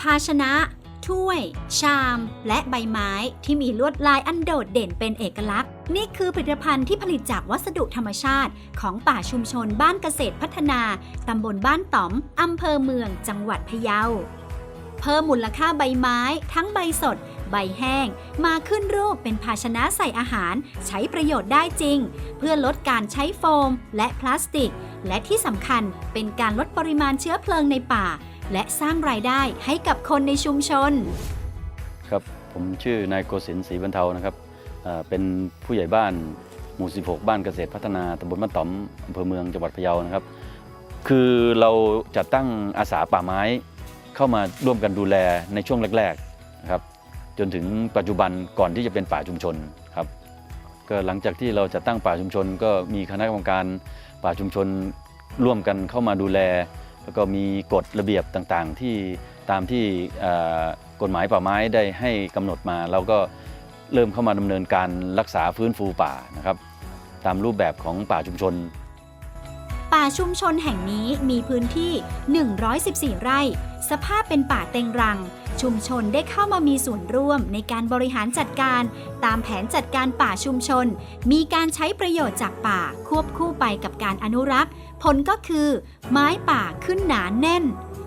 ภาชนะ ถ้วย ชาม และใบไม้ที่มีลวดลายอันโดดเด่นเป็นเอกลักษณ์ นี่คือผลิตภัณฑ์ที่ผลิตจากวัสดุธรรมชาติ ของป่าชุมชนบ้านเกษตรพัฒนา ตำบลบ้านต๋อม อำเภอเมือง จังหวัดพะเยา เพิ่มมูลค่าใบไม้ ทั้งใบสดใบแห้ง มาขึ้นรูปเป็นภาชนะใส่อาหาร ใช้ประโยชน์ได้จริง เพื่อลดการใช้โฟม และพลาสติก และที่สำคัญเป็นการลดปริมาณเชื้อเพลิงในป่า และสร้างรายได้ให้กับคนในชุมชน ครับ ผมชื่อนายโกศินทร์ศรีบรรเทานะครับเอ่อเป็นผู้ใหญ่บ้านหมู่ 16 บ้านเกษตรพัฒนาตำบลบ้านต๋อมอำเภอเมืองจังหวัดพะเยานะครับ คือเราจัดตั้งอาสาป่าไม้เข้ามาร่วมกันดูแลในช่วงแรกๆนะครับจนถึงปัจจุบันก่อนที่จะเป็นป่าชุมชน ก็หลังจากที่เราจัดตั้งป่าชุมชน ก็มีคณะกรรมการป่าชุมชนร่วมกันเข้ามาดูแล แล้วก็มีกฎระเบียบต่างๆ ที่ตามที่กฎหมายป่าไม้ได้ให้กำหนดมา เราก็เริ่มเข้ามาดำเนินการรักษาฟื้นฟูป่านะครับ ตามรูปแบบของป่าชุมชน ป่าชุมชนแห่งนี้มีพื้นที่ 114 ไร่ สภาพเป็นป่าเต็งรัง ชุมชนได้เข้ามามีส่วนร่วมในการบริหารจัดการ ตามแผนจัดการป่าชุมชน มีการใช้ประโยชน์จากป่าควบคู่ไปกับการอนุรักษ์ ผลก็คือ ไม้ป่าขึ้นหนาแน่น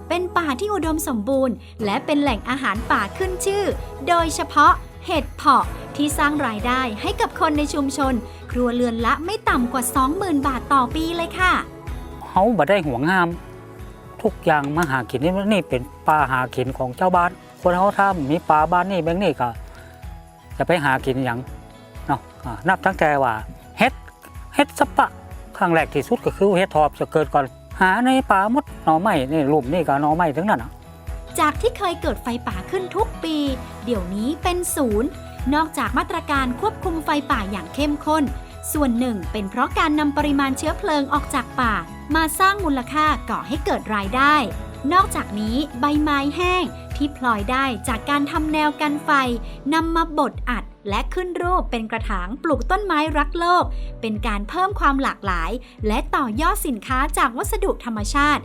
เป็นป่าที่อุดมสมบูรณ์ และเป็นแหล่งอาหารป่าขึ้นชื่อ โดยเฉพาะเห็ดเผาะที่สร้างรายได้ให้กับคนในชุมชน ครัวเรือนละไม่ต่ำกว่า 20,000 บาทต่อปีเลยค่ะาบ่ได้ห่วงห้าม ทุกอย่างมาหากินนี่นี่เป็นปลาหากินของเจ้าบ้าน คนเขาทำมีปลาบ้านนี่แบงนี่ก็ จะไปหากินอย่างเนาะนับตั้งแต่ว่าเฮ็ดเฮ็ดสปะครั้งแรกที่สุดก็คือเฮ็ดทอบจะเกิดก่อนหาในป่ามดหน่อไม้นี่รูปนี่ก็หน่อไม้ทั้งนั้นอะจากที่เคยเกิดไฟป่าขึ้นทุกปี เดี๋ยวนี้เป็นศูนย์ นอกจากมาตรการควบคุมไฟป่าอย่างเข้มข้น ส่วนหนึ่งเป็นเพราะการนำปริมาณเชื้อเพลิงออกจากป่า มาสร้างมูลค่าก่อให้เกิดรายได้ นอกจากนี้ใบไม้แห้งที่พลอยได้จากการทำแนวกันไฟนำมาบดอัดและขึ้นรูปเป็นกระถางปลูกต้นไม้รักโลก เป็นการเพิ่มความหลากหลาย และต่อยอดสินค้าจากวัสดุธรรมชาติ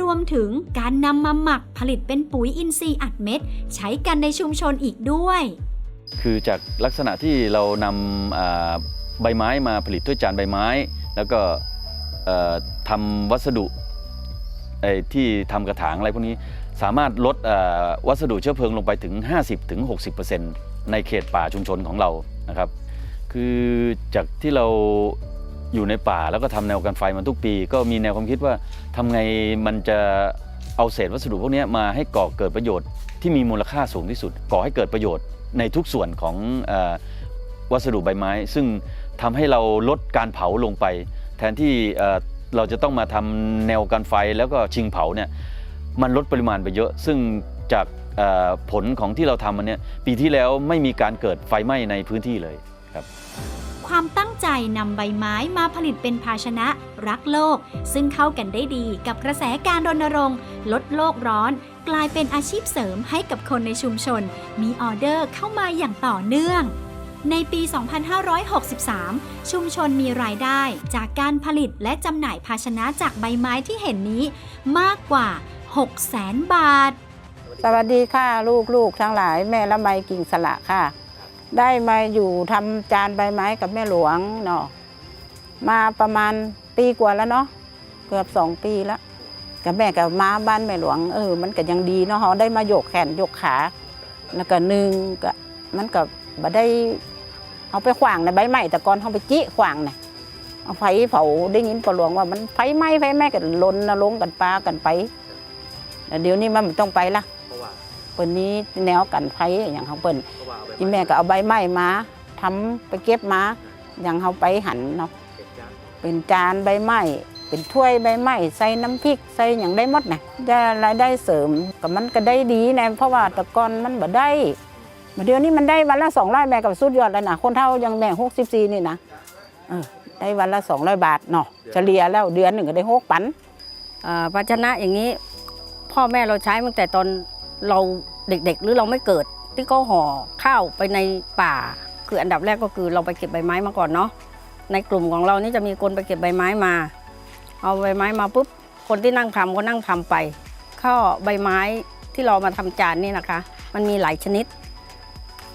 รวมถึงการนำมาหมักผลิตเป็นปุ๋ยอินทรีย์อัดเม็ด ใช้กันในชุมชนอีกด้วย คือจากลักษณะที่เรานำใบไม้มาผลิตด้วยจานใบไม้ แล้วก็ ทำวัสดุที่ทำกระถางอะไรพวกนี้สามารถลดวัสดุเชื้อเพลิงลงไปถึง 50-60%ในเขตป่าชุมชนของเรานะครับ คือจากที่เราอยู่ในป่าแล้วก็ทำแนวกันไฟมาทุกปี ก็มีแนวความคิดว่าทำไงมันจะเอาเศษวัสดุพวกนี้มาให้ก่อเกิดประโยชน์ที่มีมูลค่าสูงที่สุด ก่อให้เกิดประโยชน์ในทุกส่วนของอวัสดุใบไม้ ซึ่งทำให้เราลดการเผาลงไป แทนที่เราจะต้องมาทำแนวกันไฟแล้วก็ชิงเผาเนี่ยมันลดปริมาณไปเยอะ ซึ่งจากผลของที่เราทำมันเนี่ยปีที่แล้วไม่มีการเกิดไฟไหม้ในพื้นที่เลยความตั้งใจนำใบไม้มาผลิตเป็นภาชนะรักโลก ซึ่งเข้ากันได้ดีกับกระแสการรณรงค์ ลดโลกร้อน กลายเป็นอาชีพเสริมให้กับคนในชุมชน มีออเดอร์เข้ามาอย่างต่อเนื่อง ในปี 2563 ชุมชนมีรายได้จากการผลิตและจำหน่ายภาชนะจากใบไม้ที่เห็นนี้มากกว่า 600,000 บาท สวัสดีค่ะลูกลูกทั้งหลายแม่ละไมกิ่งสละค่ะ ได้มาอยู่ทำจานใบไม้กับแม่หลวงเนาะมาประมาณปีกว่าแล้วเนาะเกือบสองปีแล้วกับแม่กับมาบ้านแม่หลวงเออ มันก็ยังดีเนาะเขาได้มาโยกแขนโยกขา แล้วก็หนึ่งก็มันก็บ่ได้ เอาไปขวางในใบไม้แต่ก่อนเขาไปจี้ขวางเนี่ยเอาไฟเผาได้ยินปลวงว่ามันไฟไหม้ไฟไหม้กันลนนะลงกันปลากันไปแต่เดี๋ยวนี้มันไม่ต้องไปละเปิ้นนี้แนวกันไฟอย่างเขาเปิ้นที่แม่ก็เอาใบไม้มาทำไปเก็บมาอย่างเขาไปหันเนาะเป็นจานใบไม้เป็นถ้วยใบไม้ใส่น้ำพริกใส่อย่างได้หมดนะได้รายได้เสริมกับมันก็ได้ดีนะเพราะว่าแต่ก่อนมันบ่ได้มา เดี๋ยวนี้มันได้วันละสองร้อยแม่กับสุดยอดแล้วนะคนเท่ายังแม่หกสิบสี่นี่นะเออได้วันละสองร้อยบาทเนาะเฉลี่ยแล้วเดือนหนึ่งก็ได้หกปันอ่าภาชนะอย่างนี้ พ่อแม่เราใช้ตั้งแต่ตอนเราเด็กๆ หรือเราไม่เกิดที่เขาห่อข้าวไปในป่า คืออันดับแรกก็คือเราไปเก็บใบไม้มาก่อนเนาะในกลุ่มของเรานี่จะมีคนไปเก็บใบไม้มา เอาใบไม้มาปุ๊บคนที่นั่งทำก็นั่งทำไปข้าวใบไม้ที่เรามาทำจานนี่นะคะ มันมีหลายชนิด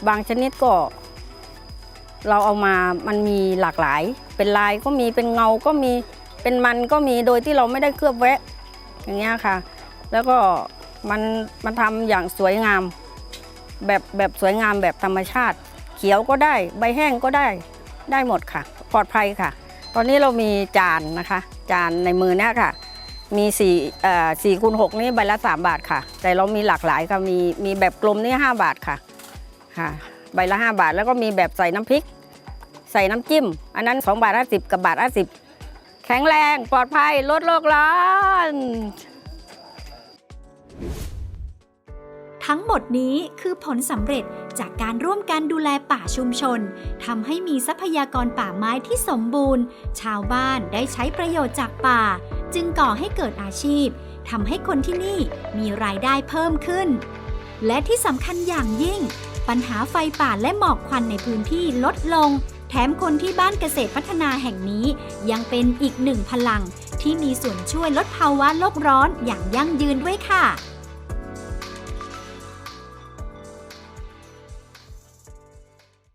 บางชนิดก็ เราเอามามันมีหลากหลาย เป็นลายก็มีเป็นเงาก็มีเป็นมันก็มีโดยที่เราไม่ได้เคลือบแวะอย่างเงี้ยค่ะ แล้วก็มันมันทำอย่างสวยงามแบบแบบสวยงามแบบธรรมชาติ เขียวก็ได้ ใบแห้งก็ได้ได้หมดค่ะ ปลอดภัยค่ะ ตอนนี้เรามีจานนะคะ จานในมือเนี้ยค่ะ มีสี่เอ่อสี่คูณหกนี่ใบละสามบาทค่ะ แต่เรามีหลากหลายค่ะมีมีแบบกลมนี่ห้าบาทค่ะ ค่ะ ใบละห้าบาทแล้วก็มีแบบใส่น้ำพริก ใส่น้ำจิ้ม อันนั้น 2 บาท 50 กับบาท 50 แข็งแรงปลอดภัยลดโลกร้อน ทั้งหมดนี้คือผลสำเร็จจากการร่วมกันดูแลป่าชุมชนทำให้มีทรัพยากรป่าไม้ที่สมบูรณ์ ชาวบ้านได้ใช้ประโยชน์จากป่า จึงก่อให้เกิดอาชีพทำให้คนที่นี่มีรายได้เพิ่มขึ้น และที่สำคัญอย่างยิ่ง ปัญหาไฟป่าและหมอกควันในพื้นที่ลดลง แถมคนที่บ้านเกษตรพัฒนาแห่งนี้ ยังเป็นอีกหนึ่งพลัง ที่มีส่วนช่วยลดภาวะโลกร้อนอย่างยั่งยืนด้วยค่ะ